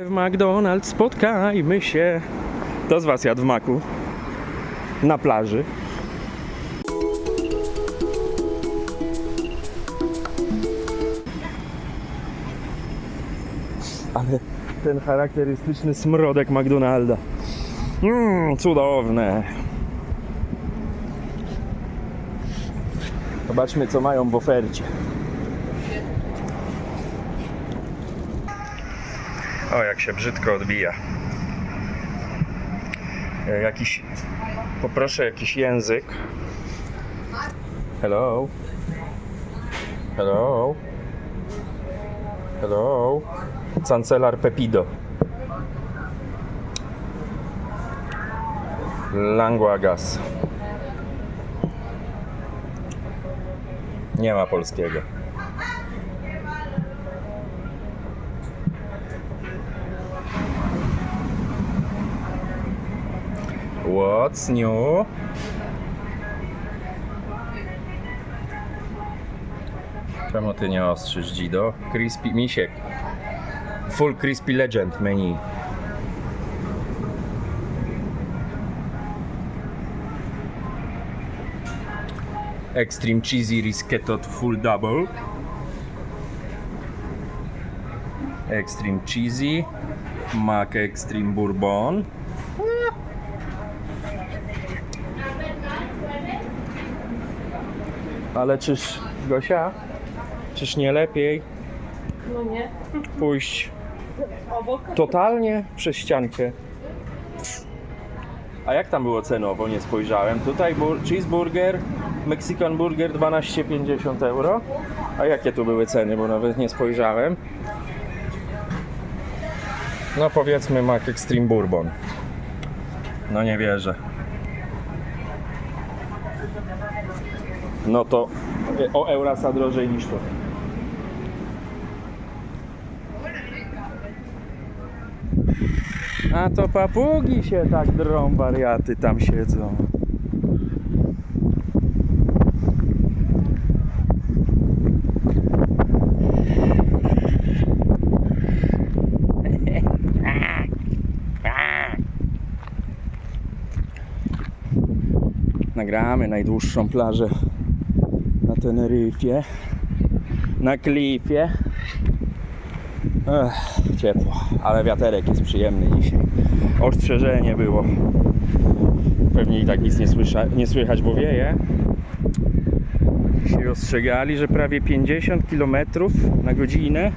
W McDonald's spotkajmy się. Kto z Was jadł w maku? Na plaży. Ale ten charakterystyczny smrodek McDonalda. Mmm, cudowne. Zobaczmy, co mają w ofercie. O, jak się brzydko odbija. E, Jakiś. Poproszę jakiś język. Hello. Hello. Hello. Cancelar Pepido. Languagas. Nie ma polskiego. New? Czemu ty nie ostrzysz? Crispy Misiek. Full Crispy Legend menu. Extreme Cheesy Risquetto Full Double. Extreme Cheesy. Mac Extreme Bourbon. Ale czyż, Gosia, czyż nie lepiej No nie. pójść Obok. totalnie przez ściankę? A jak tam było cenowo? Nie spojrzałem. Tutaj bur- cheeseburger, Mexican burger 12,50 euro. A jakie tu były ceny? Bo nawet nie spojrzałem. No powiedzmy Mac Extreme Bourbon. No nie wierzę. No to y, o Eurasa drożej niż to. A to papugi się tak drą, wariaty tam siedzą. Nagramy najdłuższą plażę Teneryfie, na klifie. Ech, ciepło, ale wiaterek jest przyjemny dzisiaj. Ostrzeżenie było. Pewnie i tak nic nie, słysza, nie słychać, bo wieje. Dzisiaj ostrzegali, że prawie 50 km na godzinę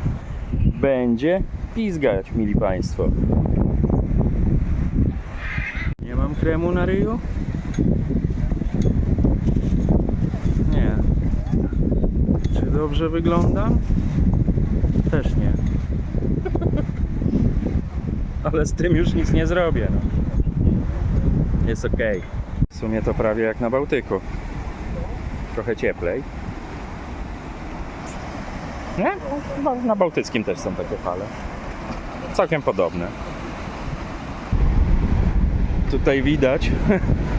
będzie pizgać, mili Państwo. Nie mam kremu na ryju? Nie. Czy dobrze wyglądam? Też nie. Ale z tym już nic nie zrobię. No. Jest ok. W sumie to prawie jak na Bałtyku. Trochę cieplej. Nie? No, na Bałtyckim też są takie fale. Całkiem podobne. Tutaj widać,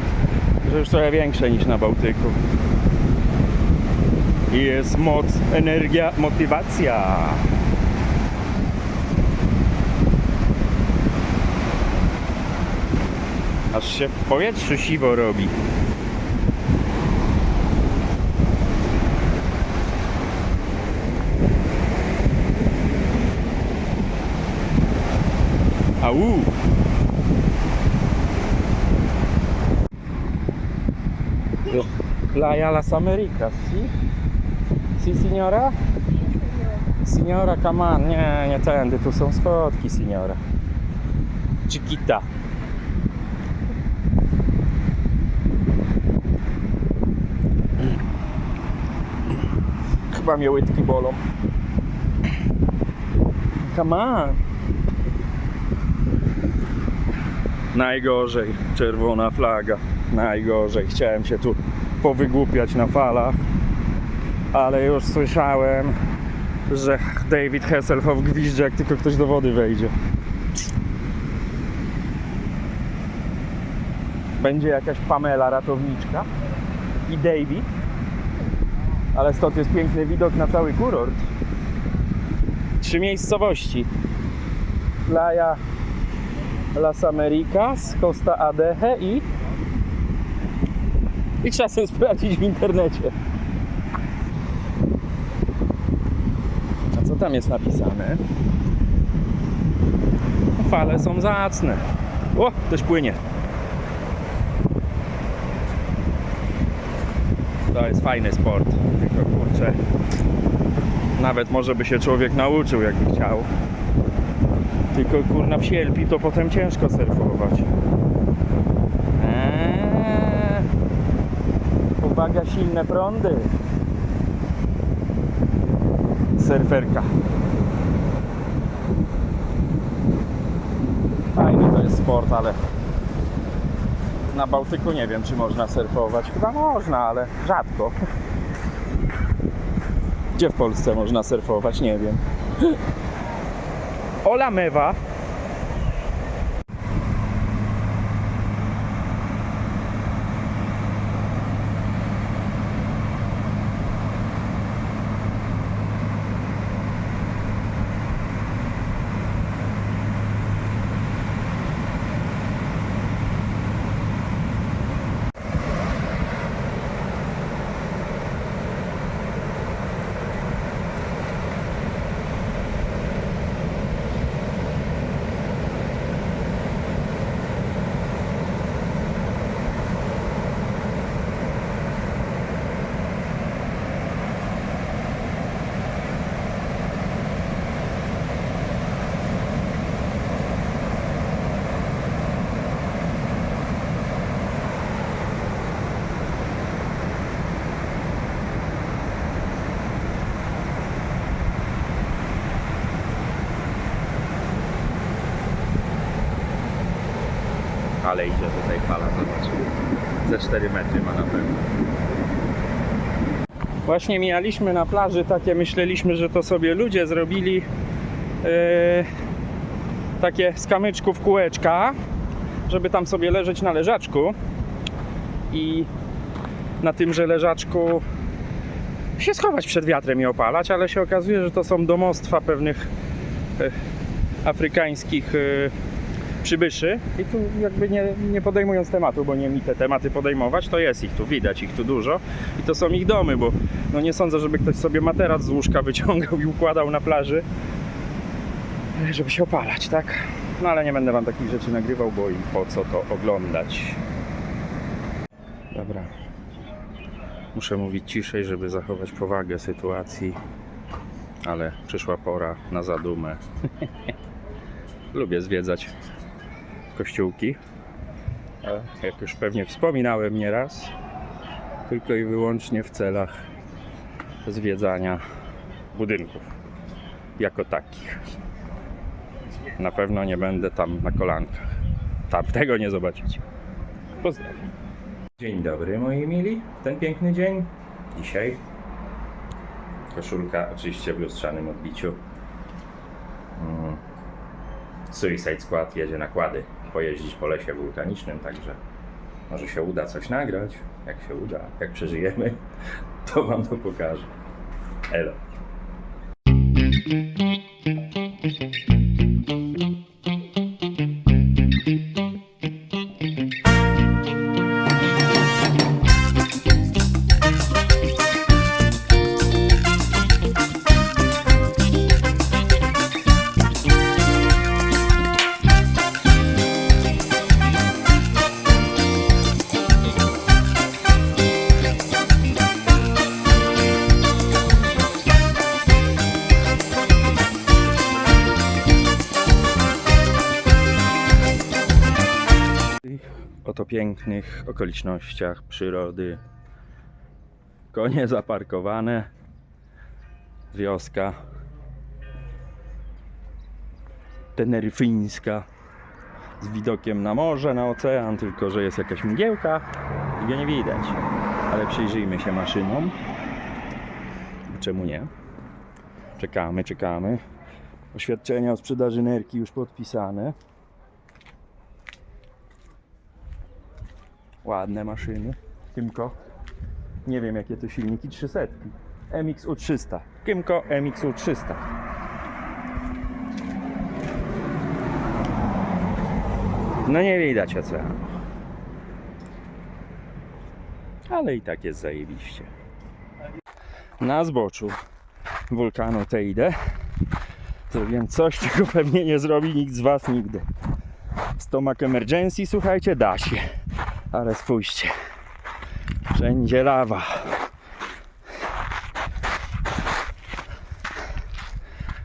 że już trochę większe niż na Bałtyku. Jest moc, energia, motywacja. Aż się w powietrzu siwo robi. Au! Playa Las Americas? Si, signora? Signora, come on. Nie, nie tędy, tu są schodki, signora. Chiquita. Chyba mnie łydki bolą. Come on. Najgorzej. Czerwona flaga. Najgorzej. Chciałem się tu powygłupiać na falach, ale już słyszałem, że David Hasselhoff gwizdzi, jak tylko ktoś do wody wejdzie. Będzie jakaś Pamela ratowniczka i David, ale stąd jest piękny widok na cały kurort. Trzy miejscowości. Playa Las Americas, Costa Adeje i i czasem sprawdzić w internecie. A co tam jest napisane? Fale są zacne. O, też płynie. To jest fajny sport. Tylko kurczę. Nawet może by się człowiek nauczył, jakby chciał. Tylko kurna w sierpi to potem ciężko surfować. Eee. Uwaga, silne prądy. Surferka. Fajny to jest sport, ale na Bałtyku nie wiem, czy można surfować. Chyba można, ale rzadko. Gdzie w Polsce można surfować? Nie wiem. Ola Mewa. Ale idzie tutaj fala, zobacz. Ze 4 metry ma na pewno. Właśnie mijaliśmy na plaży takie, myśleliśmy, że to sobie ludzie zrobili yy, takie z kamyczków kółeczka, żeby tam sobie leżeć na leżaczku i na tymże leżaczku się schować przed wiatrem i opalać, ale się okazuje, że to są domostwa pewnych e, afrykańskich e, przybyszy i tu jakby nie, nie podejmując tematu, bo nie mi te tematy podejmować, to jest ich tu, widać ich tu dużo i to są ich domy, bo no nie sądzę, żeby ktoś sobie materac z łóżka wyciągał i układał na plaży, e, żeby się opalać, tak? No ale nie będę wam takich rzeczy nagrywał, bo i po co to oglądać. Dobra. Muszę mówić ciszej, żeby zachować powagę sytuacji, ale przyszła pora na zadumę. Lubię zwiedzać kościółki. Jak już pewnie wspominałem nieraz, tylko i wyłącznie w celach zwiedzania budynków jako takich. Na pewno nie będę tam na kolankach. Tam tego nie zobaczycie. Pozdrawiam. Dzień dobry moi mili. Ten piękny dzień. Dzisiaj koszulka oczywiście w lustrzanym odbiciu. Mm. Suicide Squad jedzie nakłady pojeździć po lesie wulkanicznym, także może się uda coś nagrać. Jak się uda, jak przeżyjemy, to wam to pokażę. Elo. Pięknych okolicznościach przyrody. Konie zaparkowane, wioska teneryfyńska z widokiem na morze, na ocean, tylko że jest jakaś mgiełka i go nie widać. Ale przyjrzyjmy się maszynom. Czemu nie? Czekamy, czekamy. Oświadczenia o sprzedaży nerki już podpisane. Ładne maszyny. Kymko. Nie wiem jakie to silniki 300. MXU 300. Kymko MXU 300. No nie widać oceanu. Ale i tak jest zajebiście. Na zboczu wulkanu Teide zrobiłem coś, czego pewnie nie zrobi nikt z Was nigdy. Stomach emergency, słuchajcie, da się. Ale spójrzcie. Wszędzie lawa.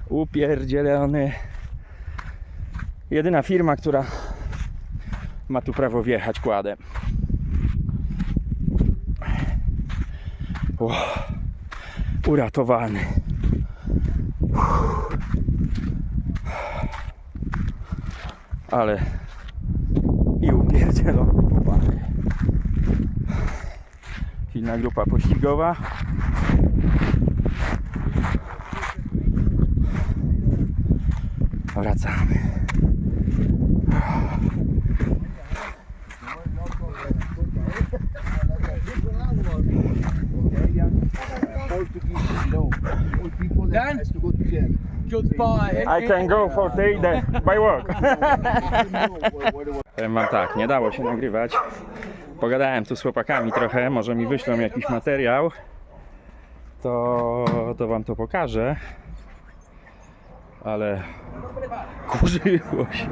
Upierdzielony. Jedyna firma, która ma tu prawo wjechać kładem. O, uratowany. Ale i upierdzielony Silna grupa pościgowa. Wracamy. Dan? Goodbye. I can go for Teide by Powiem wam tak, nie dało się nagrywać. Pogadałem tu z chłopakami trochę, może mi wyślą jakiś materiał. To, to wam to pokażę. Ale kurzyło się.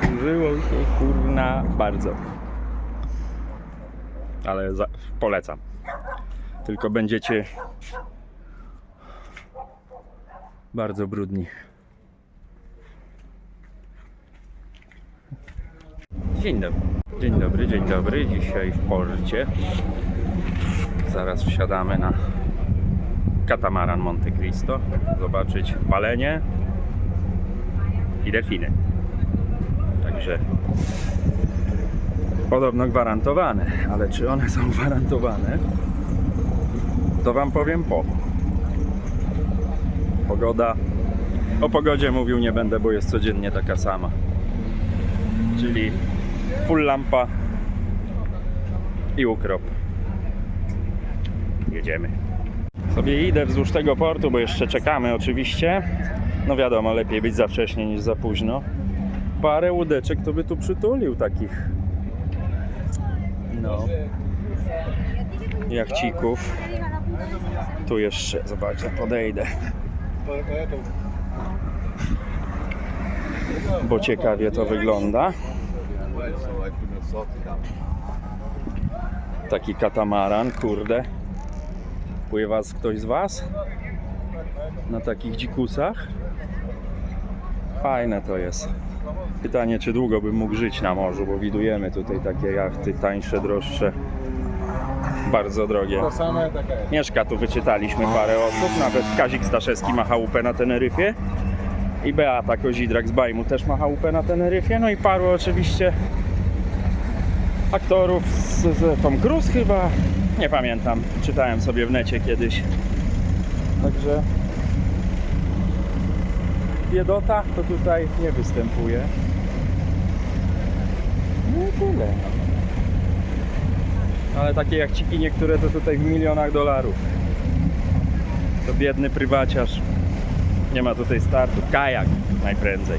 Kurzyło się kurna bardzo. Ale za, polecam. Tylko będziecie bardzo brudni. Dzień dobry. Dzień dobry, dzień dobry. Dzisiaj w porcie. Zaraz wsiadamy na katamaran Monte Cristo. Zobaczyć walenie i delfiny. Także podobno gwarantowane, ale czy one są gwarantowane? To Wam powiem po. Pogoda. O pogodzie mówił nie będę, bo jest codziennie taka sama. Czyli full lampa i ukrop. Jedziemy. Sobie idę wzdłuż tego portu, bo jeszcze czekamy oczywiście. No wiadomo, lepiej być za wcześnie niż za późno. Parę łódeczek to by tu przytulił takich. No. Jachcików. Tu jeszcze, zobaczę, podejdę. Bo ciekawie to wygląda. Taki katamaran, kurde. Pływa z ktoś z Was? Na takich dzikusach? Fajne to jest. Pytanie, czy długo bym mógł żyć na morzu, bo widujemy tutaj takie jachty tańsze, droższe, bardzo drogie. Mieszka tu, wyczytaliśmy parę osób, nawet Kazik Staszewski ma chałupę na Teneryfie i Beata Kozidrak z Bajmu też ma chałupę na Teneryfie, no i paru oczywiście aktorów z, z Tom Cruise chyba, nie pamiętam, czytałem sobie w necie kiedyś. Także biedota to tutaj nie występuje. No i tyle. Ale takie jachciki niektóre to tutaj w milionach dolarów. To biedny prywaciarz. Nie ma tutaj startu. Kajak najprędzej.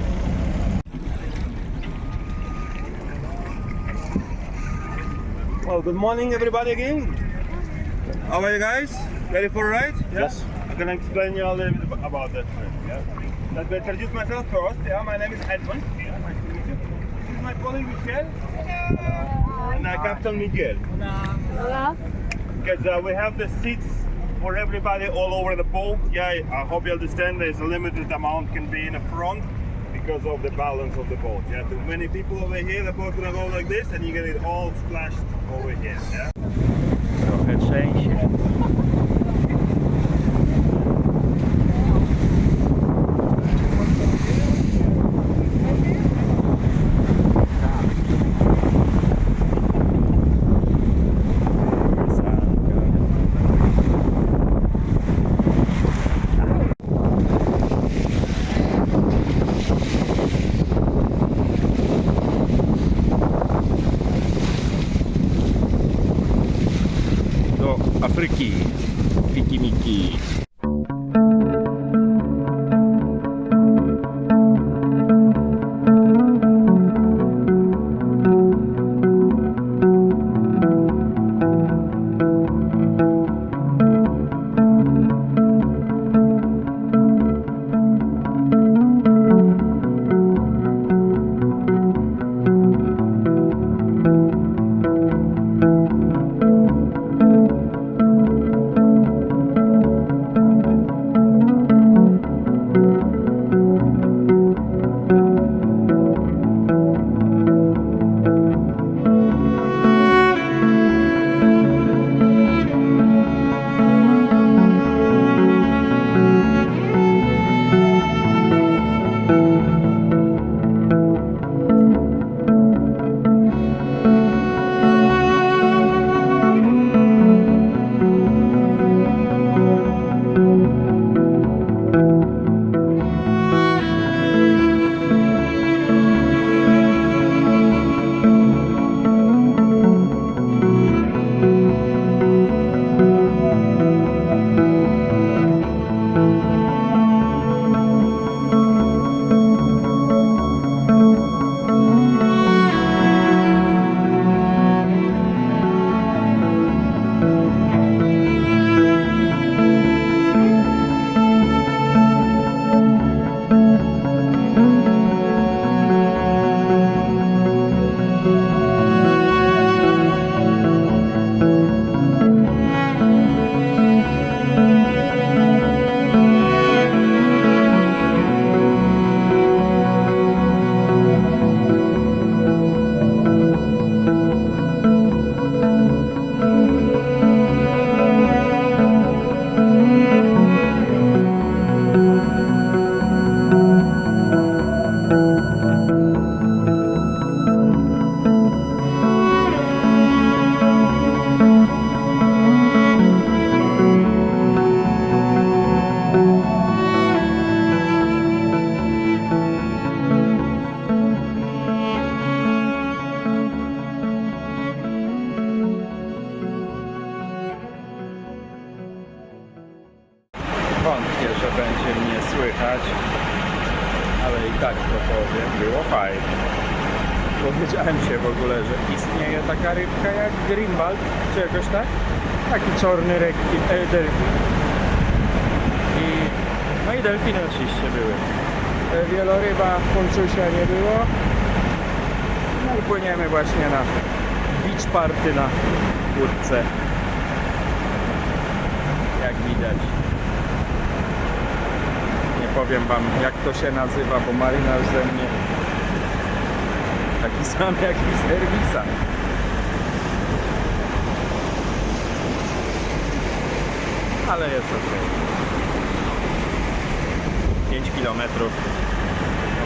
Well, good morning, everybody again. How are you guys? Ready for a ride? Yes. I'm gonna explain you a little bit about that. Yeah. Let me introduce myself first. Yeah, my name is Edmund. Yeah, nice to meet you. This is my colleague Michelle. And I Captain Miguel. Because uh, we have the seats for everybody all over the boat. Yeah, I hope you understand. There's a limited amount can be in the front because of the balance of the boat. Yeah, too many people over here. The boat's gonna go like this, and you get gonna all splashed over here. Yeah. Taki czarny rekkin, e, delfin. I, no i delfiny oczywiście były. E, Wieloryba ponczusia nie było. No i płyniemy właśnie na beach party na łódce. Jak widać. Nie powiem wam jak to się nazywa, bo marynarz ze mnie taki sam jak i serwisa. Ale jest ok. 5 km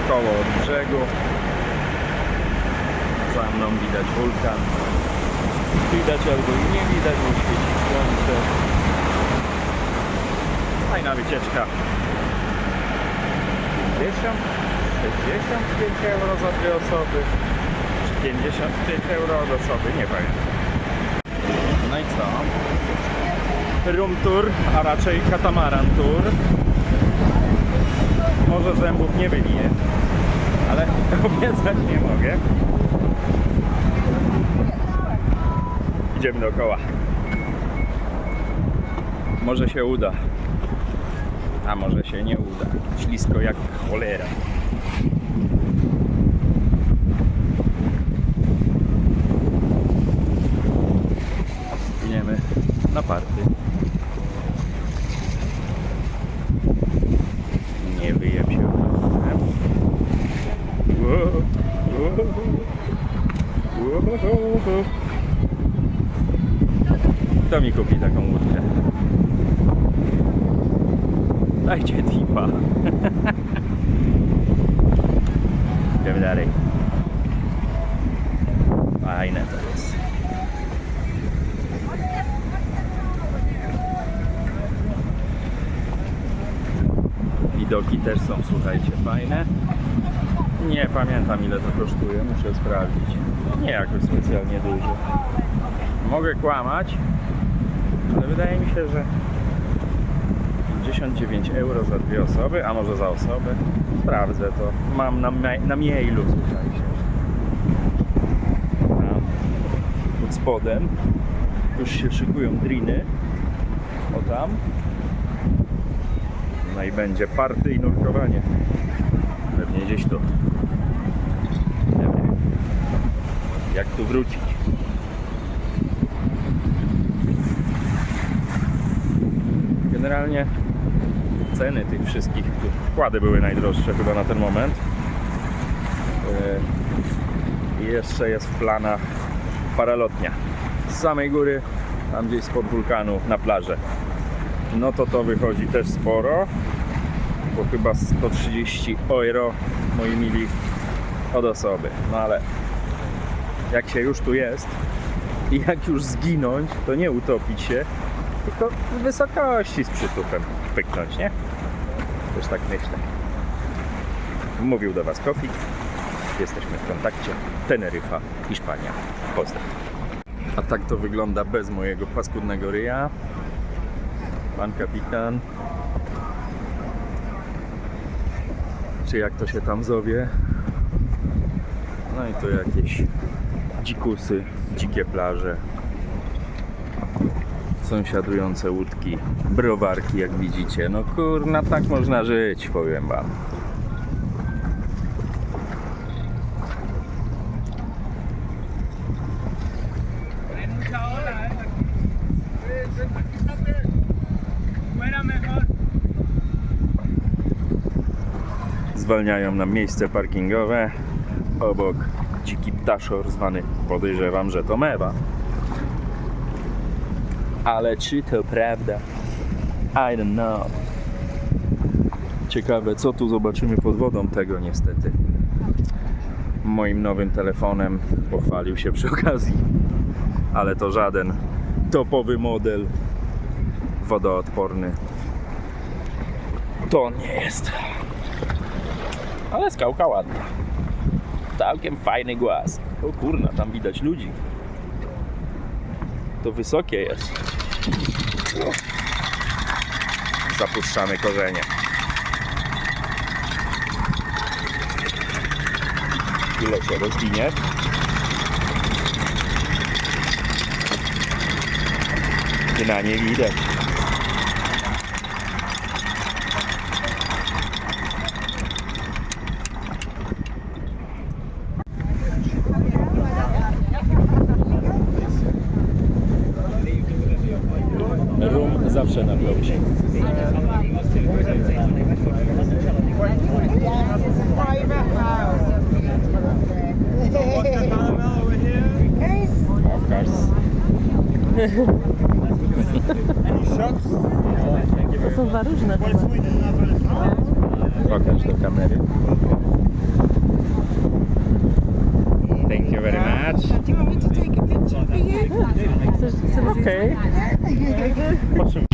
około od brzegu. Za mną widać wulkan. Widać albo i nie widać, bo świeci słońce. Fajna wycieczka. 50, 65 euro za dwie osoby. Czy 55 euro od osoby, nie pamiętam. No i co? Room tour, a raczej katamaran tour. Może zębów nie wybiję, ale obiecać nie mogę. Idziemy dookoła. Może się uda. A może się nie uda. Ślisko jak cholera. Na party. Kto mi kupi taką łódkę? Dajcie tipa. Idziemy dalej. Fajne to jest. Widoki też są, słuchajcie, fajne. Nie pamiętam ile to kosztuje, muszę sprawdzić. Nie jakoś specjalnie dużo. Mogę kłamać, ale wydaje mi się, że 59 euro za dwie osoby, a może za osobę. Sprawdzę to. Mam na, na mailu, słuchajcie. Tam. Pod spodem już się szykują driny. O tam. No i będzie party i nurkowanie. Pewnie gdzieś tu. Nie wiem. Jak tu wrócić? Generalnie ceny tych wszystkich wkłady były najdroższe chyba na ten moment. Yy, I jeszcze jest w planach paralotnia. Z samej góry, tam gdzieś spod wulkanu na plażę. No to to wychodzi też sporo, bo chyba 130 euro, moi mili, od osoby. No ale jak się już tu jest i jak już zginąć, to nie utopić się, tylko z wysokości z przytupem pyknąć, nie? Też tak myślę. Mówił do Was Kofi. Jesteśmy w kontakcie. Teneryfa, Hiszpania. Pozdrawiam. A tak to wygląda bez mojego paskudnego ryja. Pan kapitan. Czy jak to się tam zowie. No i to jakieś dzikusy, dzikie plaże sąsiadujące łódki, browarki jak widzicie. No kurna, tak można żyć, powiem wam. Zwalniają nam miejsce parkingowe obok dziki ptaszor zwany podejrzewam, że to mewa. Ale czy to prawda? I don't know. Ciekawe, co tu zobaczymy pod wodą tego niestety. Moim nowym telefonem pochwalił się przy okazji, ale to żaden topowy model wodoodporny. To nie jest. Ale skałka ładna. Całkiem fajny głaz. O kurna, tam widać ludzi to wysokie jest. Zapuszczamy korzenie. Ile się rozwinie? I na nie widać. To są dwa różne tematy. Pokaż do kamery. Thank you very much. Chcesz chcesz zjeść? Okej. Po czym